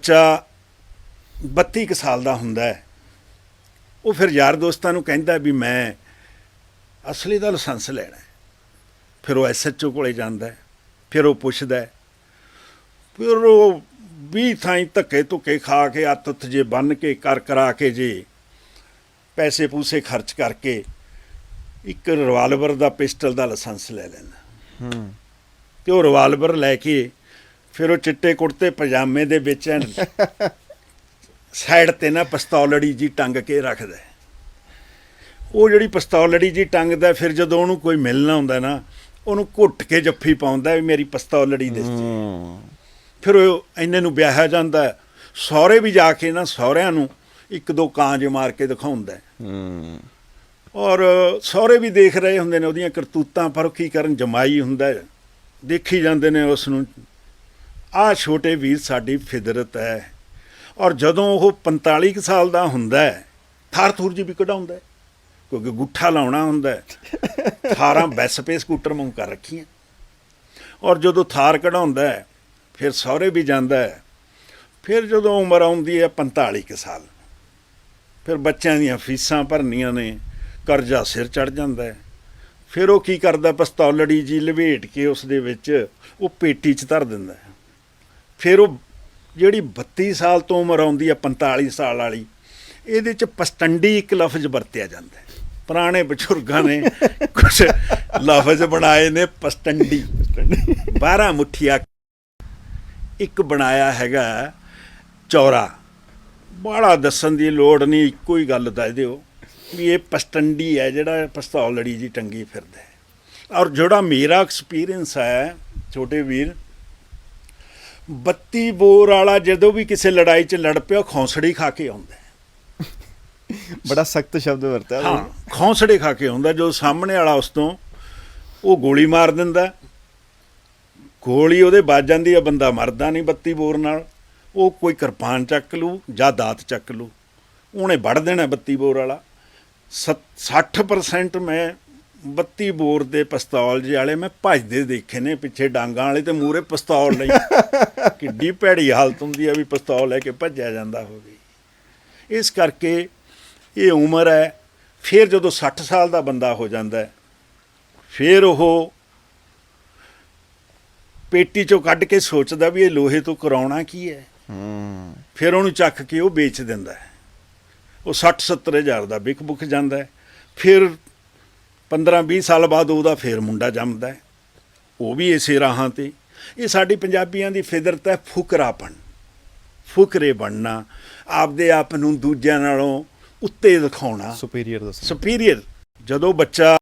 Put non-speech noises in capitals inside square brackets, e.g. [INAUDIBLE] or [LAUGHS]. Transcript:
ਬੱਚਾ 32 ਕੁ ਸਾਲ ਦਾ ਹੁੰਦਾ ਹੈ ਉਹ ਫਿਰ ਯਾਰ ਦੋਸਤਾਂ ਨੂੰ ਕਹਿੰਦਾ ਵੀ ਮੈਂ ਅਸਲੀ ਦਾ ਲਾਇਸੈਂਸ ਲੈਣਾ ਹੈ। ਫਿਰ ਉਹ ਐਸਐਚਓ ਕੋਲੇ ਜਾਂਦਾ ਫਿਰ ਉਹ ਪੁੱਛਦਾ ਫਿਰ ਉਹ ਵੀ ਥਾਈਂ ਧੱਕੇ ਧੁੱਕੇ ਖਾ ਕੇ ਅੱਤ ਉੱਤ ਜੇ ਬੰਨ ਕੇ ਕਰ ਕਰਾ ਕੇ ਜੇ ਪੈਸੇ ਪੂਸੇ ਖਰਚ ਕਰਕੇ ਇੱਕ ਰਿਵਾਲਵਰ ਦਾ ਪਿਸਟਲ ਦਾ ਲਾਇਸੈਂਸ ਲੈ ਲੈਂਦਾ। ਹੂੰ। ਤੇ ਉਹ ਰਿਵਾਲਵਰ ਲੈ ਕੇ ਫਿਰ ਉਹ ਚਿੱਟੇ ਕੁੜਤੇ ਪਜਾਮੇ ਦੇ ਵਿੱਚ ਐਨ ਸਾਈਡ ਤੇ ਨਾ ਪਿਸਤੌਲੜੀ ਜੀ ਟੰਗ ਕੇ ਰੱਖਦਾ। ਉਹ ਜਿਹੜੀ ਪਿਸਤੌਲੜੀ ਜੀ ਟੰਗਦਾ ਫਿਰ ਜਦੋਂ ਉਹਨੂੰ ਕੋਈ ਮਿਲਣਾ ਹੁੰਦਾ ਨਾ ਉਹਨੂੰ ਘੁੱਟ ਕੇ ਜੱਫੀ ਪਾਉਂਦਾ ਵੀ ਮੇਰੀ ਪਿਸਤੌਲੜੀ ਦੇ ਹੂੰ ਫਿਰ ਉਹ ਇੰਨੇ ਨੂੰ ਵਿਆਹਿਆ ਜਾਂਦਾ। ਸਹੁਰੇ ਵੀ ਜਾ ਕੇ ਨਾ ਸਹੁਰਿਆਂ ਨੂੰ ਇੱਕ ਦੋ ਕਾਂਜ ਮਾਰ ਕੇ ਦਿਖਾਉਂਦਾ ਹੈ। ਔਰ ਸਹੁਰੇ ਵੀ ਦੇਖ ਰਹੇ ਹੁੰਦੇ ਨੇ ਉਹਦੀਆਂ ਕਰਤੂਤਾਂ ਪਰ ਕੀ ਕਰਨ ਜਮਾਈ ਹੁੰਦਾ। ਦੇਖੀ ਜਾਂਦੇ ਨੇ ਉਸ ਨੂੰ ਆਹ ਛੋਟੇ ਵੀਰ ਸਾਡੀ ਫਿਦਰਤ ਹੈ। ਔਰ ਜਦੋਂ ਉਹ 45 ਕੁ ਸਾਲ ਦਾ ਹੁੰਦਾ ਹੈ, ਥਾਰ ਥੂਰ ਜੀ ਵੀ ਕਢਾਉਂਦਾ ਹੈ, ਕਿਉਂਕਿ ਗੁੱਠਾ ਲਾਉਣਾ ਹੁੰਦਾ ਹੈ। ਥਾਰਾਂ ਬੈਸਪੇ ਸਕੂਟਰ ਮੰਗ ਕਰ ਰੱਖੀਆਂ। ਔਰ ਜਦੋਂ ਥਾਰ ਕਢਾਉਂਦਾ ਹੈ, ਫਿਰ ਸਹੁਰੇ ਵੀ ਜਾਂਦਾ ਹੈ। ਫਿਰ ਜਦੋਂ ਉਮਰ ਆਉਂਦੀ ਹੈ 45 ਕੁ ਸਾਲ, ਫਿਰ ਬੱਚਿਆਂ ਦੀਆਂ ਫੀਸਾਂ ਭਰਨੀਆਂ ਨੇ, ਕਰਜ਼ਾ ਸਿਰ ਚੜ ਜਾਂਦਾ ਹੈ। ਫਿਰ ਉਹ ਕੀ ਕਰਦਾ, ਪਸਤੌਲੜੀ ਜੀ ਲਵੇਟ ਕੇ ਉਸ ਦੇ ਵਿੱਚ ਉਹ ਪੇਟੀ 'ਚ ਧਰ ਦਿੰਦਾ ਹੈ। ਫਿਰ ਉਹ ਜਿਹੜੀ 32 ਸਾਲ ਤੋਂ ਉਮਰ ਆਉਂਦੀ ਹੈ 45 ਸਾਲ ਵਾਲੀ ਇਹਦੇ 'ਚ ਪਸਟੰਡੀ ਇੱਕ ਲਫ਼ਜ਼ ਵਰਤਿਆ ਜਾਂਦਾ ਹੈ। ਪੁਰਾਣੇ ਬਜ਼ੁਰਗਾਂ ਨੇ [LAUGHS] ਕੁਝ ਲਫ਼ਜ਼ ਬਣਾਏ ਨੇ ਪਸਟੰਡੀ 12 ਮੁੱਠੀਆਂ ਇੱਕ ਬਣਾਇਆ ਹੈਗਾ ਚੌਰਾ। ਬਾਹਲਾ ਦੱਸਣ ਦੀ ਲੋੜ ਨਹੀਂ ਇੱਕੋ ਹੀ ਗੱਲ ਦੱਸ ਦਿਓ ਵੀ ਇਹ ਪਸਟੰਡੀ ਹੈ ਜਿਹੜਾ ਪਿਸਤੌਲ ਲੜੀ ਜੀ ਟੰਗੀ ਫਿਰਦਾ ਔਰ ਜਿਹੜਾ ਮੇਰਾ ਐਕਸਪੀਰੀਅੰਸ ਹੈ ਛੋਟੇ ਵੀਰ 32 ਬੋਰ ਵਾਲਾ ਜਦੋਂ ਵੀ ਕਿਸੇ ਲੜਾਈ 'ਚ ਲੜ ਪਿਆ ਖੌਂਸੜੀ ਖਾ ਕੇ ਆਉਂਦਾ। ਬੜਾ ਸਖਤ ਸ਼ਬਦ ਵਰਤਿਆ ਹਾਂ ਖੌਂਸੜੇ ਖਾ ਕੇ ਆਉਂਦਾ ਜੋ ਸਾਹਮਣੇ ਵਾਲਾ ਉਸ ਤੋਂ ਉਹ ਗੋਲੀ ਮਾਰ ਦਿੰਦਾ ਗੋਲੀ ਉਹਦੇ ਵੱਜ ਜਾਂਦੀ ਆ ਬੰਦਾ ਮਰਦਾ ਨਹੀਂ 32 ਬੋਰ ਨਾਲ। ਉਹ ਕੋਈ ਕਿਰਪਾਨ ਚੱਕ ਲੂ ਜਾਂ ਦਾਤ ਚੱਕ ਲੂ। ਉਹਨੇ ਵੜ ਦੇਣਾ 32 ਬੋਰ ਵਾਲਾ। ਸੱਤ- 60% ਮੈਂ 32 ਬੋਰ ਦੇ ਪਿਸਤੌਲ ਜਿਹੇ ਵਾਲੇ ਮੈਂ ਭੱਜਦੇ ਦੇਖੇ ਨੇ ਪਿੱਛੇ ਡਾਂਗਾਂ ਵਾਲੇ ਤੇ ਮੂਰੇ ਪਿਸਤੌਲ ਲਈ। [LAUGHS] ਕਿੱਡੀ ਭੈੜੀ ਹਾਲਤ ਹੁੰਦੀ ਆ ਵੀ ਪਿਸਤੌਲ ਲੈ ਕੇ ਭੱਜਿਆ ਜਾਂਦਾ ਹੋਵੇ ਇਸ ਕਰਕੇ ਇਹ ਉਮਰ ਹੈ ਫਿਰ ਜਦੋਂ 60 ਸਾਲ ਦਾ ਬੰਦਾ ਹੋ ਜਾਂਦਾ ਫਿਰ ਉਹ ਪੇਟੀ ਚੋਂ ਕੱਢ ਕੇ ਸੋਚਦਾ ਵੀ ਇਹ ਲੋਹੇ ਤੋਂ ਕਰਾਉਣਾ ਕੀ ਹੈ। ਹੂੰ। ਫਿਰ ਉਹਨੂੰ ਚੱਕ ਕੇ ਉਹ ਵੇਚ ਦਿੰਦਾ ਹੈ। ਉਹ 60 70 ਹਜ਼ਾਰ ਦਾ ਵਿਕ ਬੁੱਕ ਜਾਂਦਾ ਫਿਰ 15 20 ਸਾਲ ਬਾਅਦ ਉਹਦਾ ਫਿਰ ਮੁੰਡਾ ਜੰਮਦਾ ਹੈ। ਉਹ ਵੀ ਇਸੇ ਰਾਹਾਂ ਤੇ। ਇਹ ਸਾਡੀ ਪੰਜਾਬੀਆਂ ਦੀ ਫਿਦਰਤ ਹੈ ਫੁਕਰਾਪਣ। ਫੁਕਰੇ ਬਣਨਾ ਆਪਦੇ ਆਪ ਨੂੰ ਦੂਜਿਆਂ ਨਾਲੋਂ ਉੱਤੇ ਦਿਖਾਉਣਾ। ਸੁਪੀਰੀਅਰ ਦੱਸੋ ਸੁਪੀਰੀਅਰ ਜਦੋਂ ਬੱਚਾ